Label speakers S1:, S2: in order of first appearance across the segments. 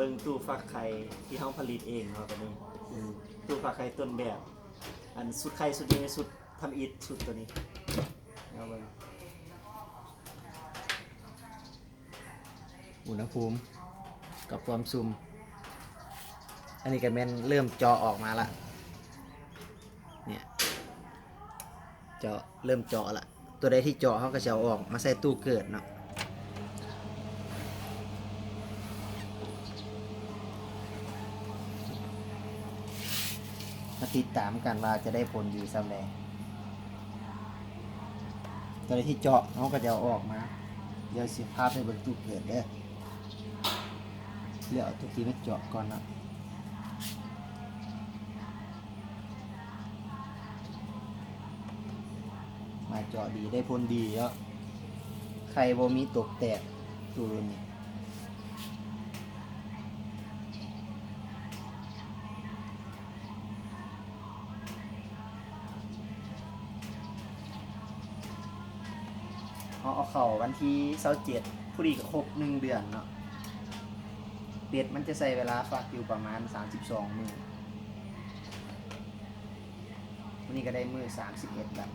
S1: เบิ่งตู้ฟักไข่ที่เฮาผลิตเองเนาะตัวนี้อืมตู้ฟักไข่ต้นแบบ อันสุดไข่สุดนี้สุดทำอิฐสุดตัวนี้เอาเบิ่งอุณหภูมิ กับความซุ่มอันนี้ก็แม่นเริ่มเจาะออกมาละเนี่ยเจาะเริ่มเจาะละตัวใดที่เจาะเขาก็จะเอาออกมาใส่ตู้เกิดเนาะ มาติดตามกันว่าจะได้ผลดีซ้ำแดงตอนที่เจาะเขาก็จะเอาออกมา เดี๋ยวสิภาพให้เบรรทุเกิดเด้อเลือกเอาทุกทีมาเจาะก่อนนะมาเจาะดีได้ผลดีแล้วใครบ่มีตกแตกตูรุ่นนี้ เขาเอาเข่าวันที่เสาเจ็ดผู้ดีก็ครบหนึ่งเดือนเนาะเป็ดมันจะใส่เวลาฟักอยู่ประมาณ 32 มือวันนี้ก็ได้มือ31แบบ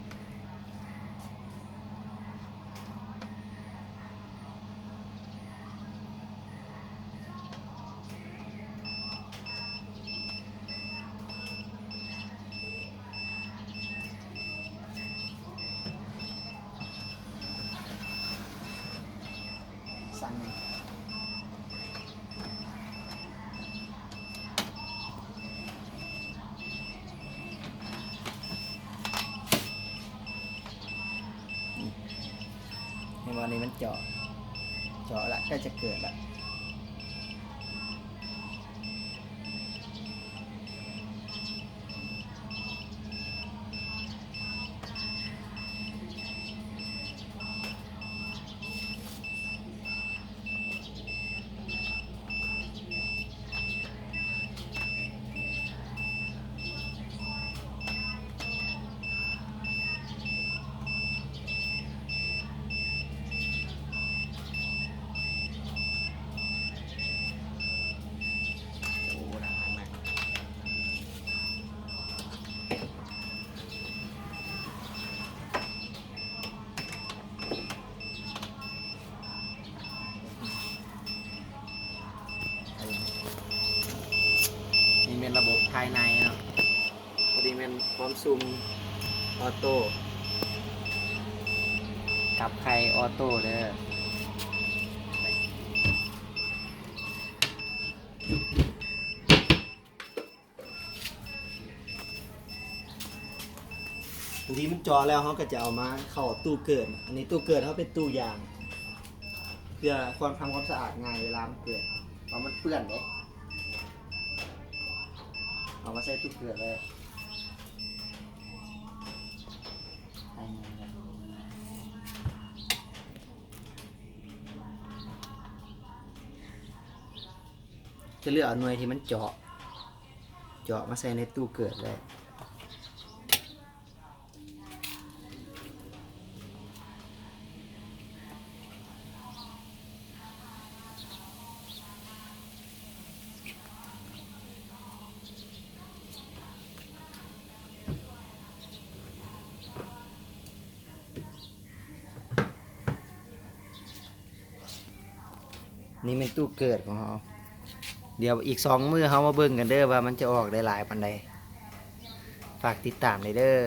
S1: สั่งในวันนี้มันเจาะ เจาะละก็จะเกิดละ โอ้หนักมากนี่เป็นระบบภายในเนาะพอดีเป็ นความซูมออโต้กับใครออโต้เด้อบางทีมันเจอแล้วเขาก็จะเอามาเข้าตู้เกิด อันนี้ตู้เกิดเขาเป็นตู้ยาง เพื่อความทำความสะอาดง่ายเวลามันเกิดเพราะมันเปื้อนเลยเอามาใส่ตู้เกิดเลยใส่มือเลย จะเลือกเอาหน่วยที่มันเจาะ เจาะมาใส่ในตู้เกิดเลยนี่เป็นตู้เกิดของเขา เดี๋ยวอีกสองมือเขามาเบิ่งกันเด้อว่ามันจะออกได้หลายปันใดฝากติดตามเลยเด้อ